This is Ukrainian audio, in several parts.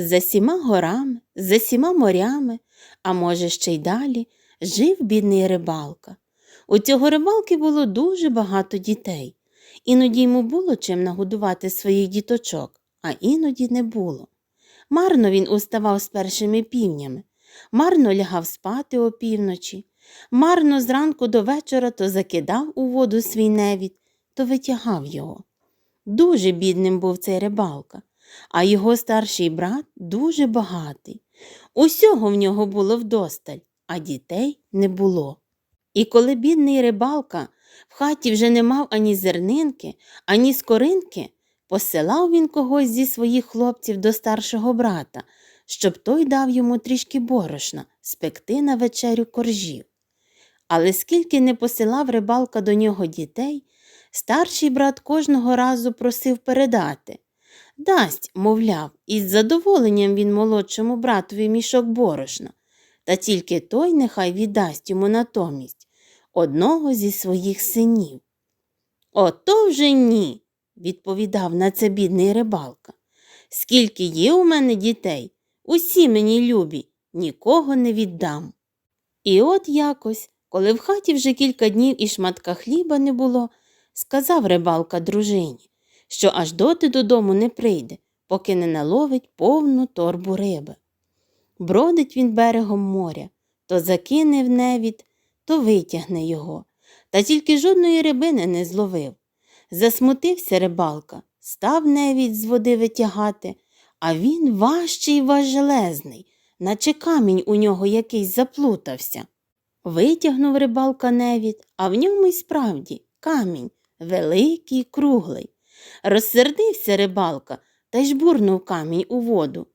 За сіма горами, за сіма морями, а може, ще й далі, жив бідний рибалка. У цього рибалки було дуже багато дітей. Іноді йому було чим нагодувати своїх діточок, а іноді не було. Марно він уставав з першими півнями, марно лягав спати опівночі, марно зранку до вечора то закидав у воду свій невід, то витягав його. Дуже бідним був цей рибалка, а його старший брат дуже багатий. Усього в нього було вдосталь, а дітей не було. І коли бідний рибалка в хаті вже не мав ані зернинки, ані скоринки, посилав він когось зі своїх хлопців до старшого брата, щоб той дав йому трішки борошна спекти на вечерю коржів. Але скільки не посилав рибалка до нього дітей, старший брат кожного разу просив передати. Дасть, мовляв, із задоволенням він молодшому братові мішок борошна, та тільки той нехай віддасть йому натомість одного зі своїх синів. Ото вже ні, відповідав на це бідний рибалка. Скільки є у мене дітей, усі мені любі, нікого не віддам. І от якось, коли в хаті вже кілька днів і шматка хліба не було, сказав рибалка дружині, що аж доти додому не прийде, поки не наловить повну торбу риби. Бродить він берегом моря, то закине в невід, то витягне його, та тільки жодної рибини не зловив. Засмутився рибалка, став невід з води витягати, а він важчий важелезний, наче камінь у нього якийсь заплутався. Витягнув рибалка невід, а в ньому й справді камінь, великий, круглий. Розсердився рибалка та й жбурнув камінь у воду.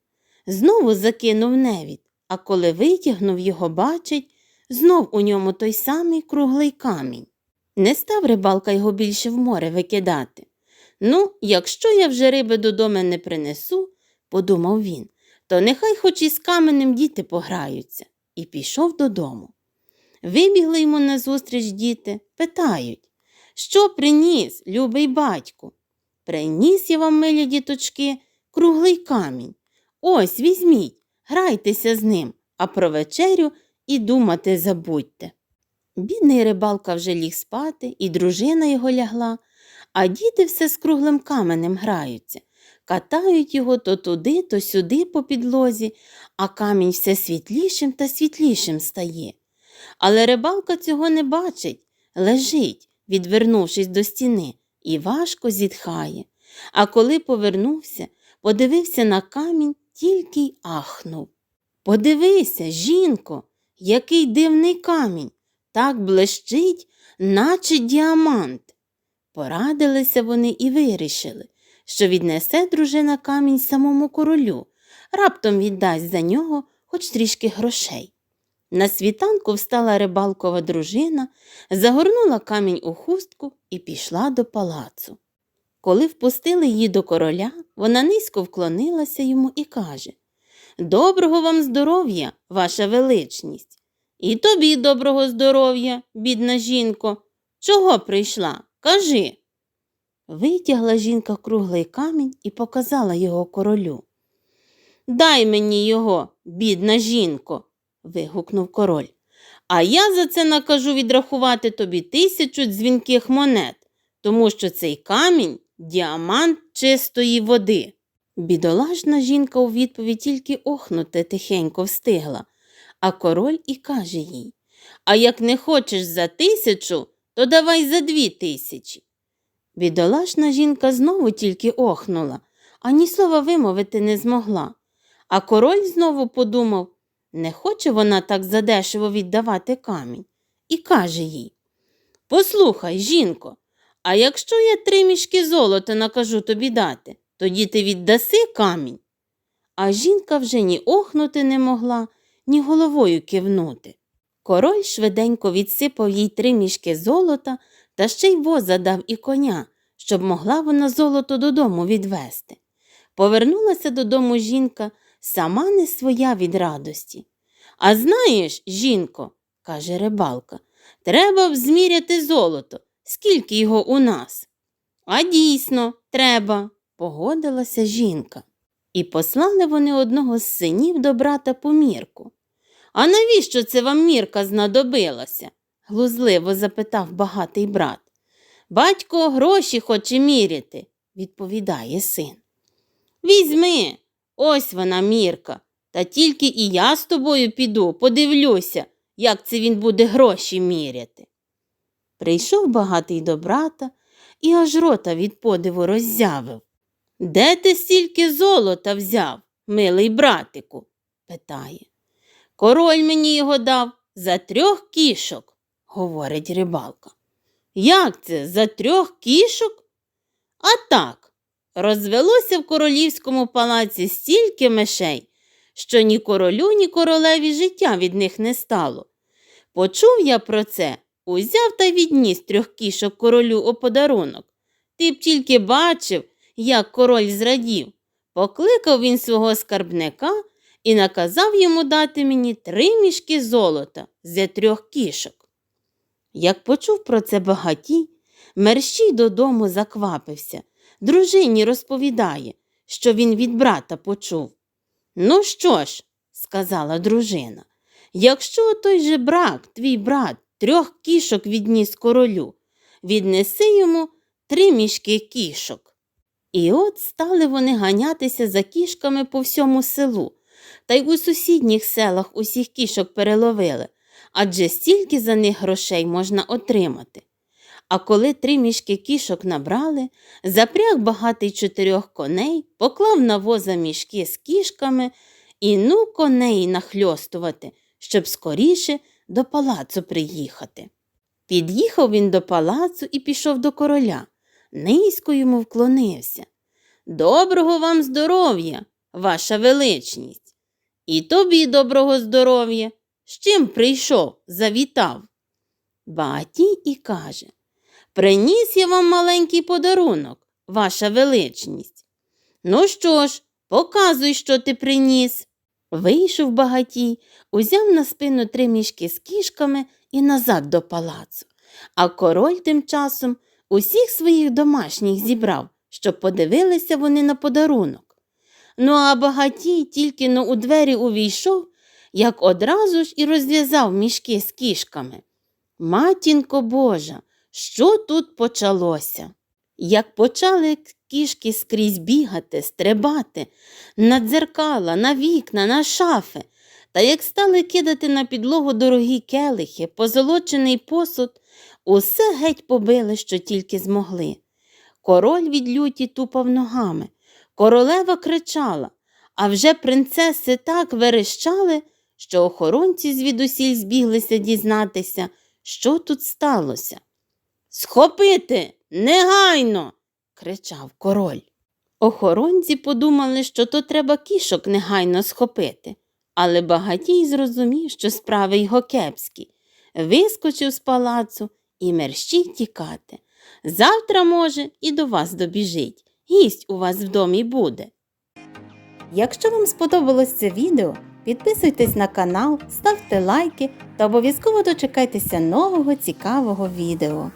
Знову закинув невід, а коли витягнув його, бачить, знов у ньому той самий круглий камінь. Не став рибалка його більше в море викидати. Ну, якщо я вже риби додому не принесу, подумав він, то нехай хоч із каменем діти пограються, і пішов додому. Вибігли йому назустріч діти, питають, що приніс, любий батьку? Приніс я вам, милі діточки, круглий камінь. Ось візьміть, грайтеся з ним, а про вечерю і думати забудьте. Бідний рибалка вже ліг спати, і дружина його лягла, а діти все з круглим каменем граються, катають його то туди, то сюди по підлозі, а камінь все світлішим та світлішим стає. Але рибалка цього не бачить, лежить, відвернувшись до стіни, і важко зітхає. А коли повернувся, подивився на камінь, тільки й ахнув. Подивися, жінко, який дивний камінь, так блищить, наче діамант. Порадилися вони і вирішили, що віднесе дружина камінь самому королю, раптом віддасть за нього хоч трішки грошей. На світанку встала рибалкова дружина, загорнула камінь у хустку і пішла до палацу. Коли впустили її до короля, вона низько вклонилася йому і каже Доброго вам здоров'я, ваша величність. І тобі доброго здоров'я, бідна жінко. Чого прийшла? Кажи. Витягла жінка круглий камінь і показала його королю. Дай мені його, бідна жінко, вигукнув король. А я за це накажу відрахувати тобі тисячу дзвінких монет, тому що цей камінь діамант чистої води. Бідолашна жінка у відповідь тільки охнути тихенько встигла, а король і каже їй А як не хочеш за тисячу, то давай за дві тисячі. Бідолашна жінка знову тільки охнула, ані слова вимовити не змогла. А король знову подумав не хоче вона так задешево віддавати камінь, і каже їй Послухай, жінко, а якщо я три мішки золота накажу тобі дати, тоді ти віддаси камінь. А жінка вже ні охнути не могла, ні головою кивнути. Король швиденько відсипав їй три мішки золота та ще й воза дав і коня, щоб могла вона золото додому відвести. Повернулася додому жінка, сама не своя від радості. А знаєш, жінко, каже рибалка, треба б зміряти золото, скільки його у нас. А дійсно, треба, погодилася жінка. І послали вони одного з синів до брата по мірку. А навіщо це вам мірка знадобилася? глузливо запитав багатий брат. Батько гроші хоче міряти, відповідає син. Візьми, ось вона мірка, та тільки і я з тобою піду, подивлюся, як це він буде гроші міряти. Прийшов багатий до брата і аж рота від подиву роззявив. Де ти стільки золота взяв, милий братику? питає. Король мені його дав за трьох кішок, говорить рибалка. Як це за трьох кішок? А так, розвелося в королівському палаці стільки мишей, що ні королю, ні королеві життя від них не стало. Почув я про це, узяв та відніс трьох кішок королю у подарунок. Ти б тільки бачив, як король зрадів. Покликав він свого скарбника і наказав йому дати мені три мішки золота з трьох кішок. Як почув про це багатій, мерщій додому заквапився. Дружині розповідає, що він від брата почув. Ну що ж, сказала дружина, якщо той же брак, твій брат, трьох кішок відніс королю, віднеси йому три мішки кішок. І от стали вони ганятися за кішками по всьому селу, та й у сусідніх селах усіх кішок переловили, адже стільки за них грошей можна отримати. А коли три мішки кішок набрали, запряг багатий чотирьох коней, поклав на воза мішки з кішками і ну коней нахльостувати, щоб скоріше до палацу приїхати. Під'їхав він до палацу і пішов до короля. Низько йому вклонився. Доброго вам здоров'я, ваша величність. І тобі доброго здоров'я. З чим прийшов, завітав. Багатій і каже Приніс я вам маленький подарунок, ваша величність. Ну що ж, показуй, що ти приніс. Вийшов багатій, узяв на спину три мішки з кішками і назад до палацу. А король тим часом усіх своїх домашніх зібрав, щоб подивилися вони на подарунок. Ну, а багатій тільки но у двері увійшов, як одразу ж і розв'язав мішки з кішками. Матінко Божа, що тут почалося? Як почали кішки скрізь бігати, стрибати, на дзеркала, на вікна, на шафи, та як стали кидати на підлогу дорогі келихи, позолочений посуд, усе геть побили, що тільки змогли. Король від люті тупав ногами, королева кричала, а вже принцеси так верещали, що охоронці звідусіль збіглися дізнатися, що тут сталося. Схопити негайно. кричав король. Охоронці подумали, що то треба кішок негайно схопити, але багатій зрозумів, що справи його кепські. Вискочив з палацу і мерщій тікати. Завтра, може, і до вас добіжить. Гість у вас в домі буде. Якщо вам сподобалось це відео, підписуйтесь на канал, ставте лайки та обов'язково дочекайтеся нового цікавого відео.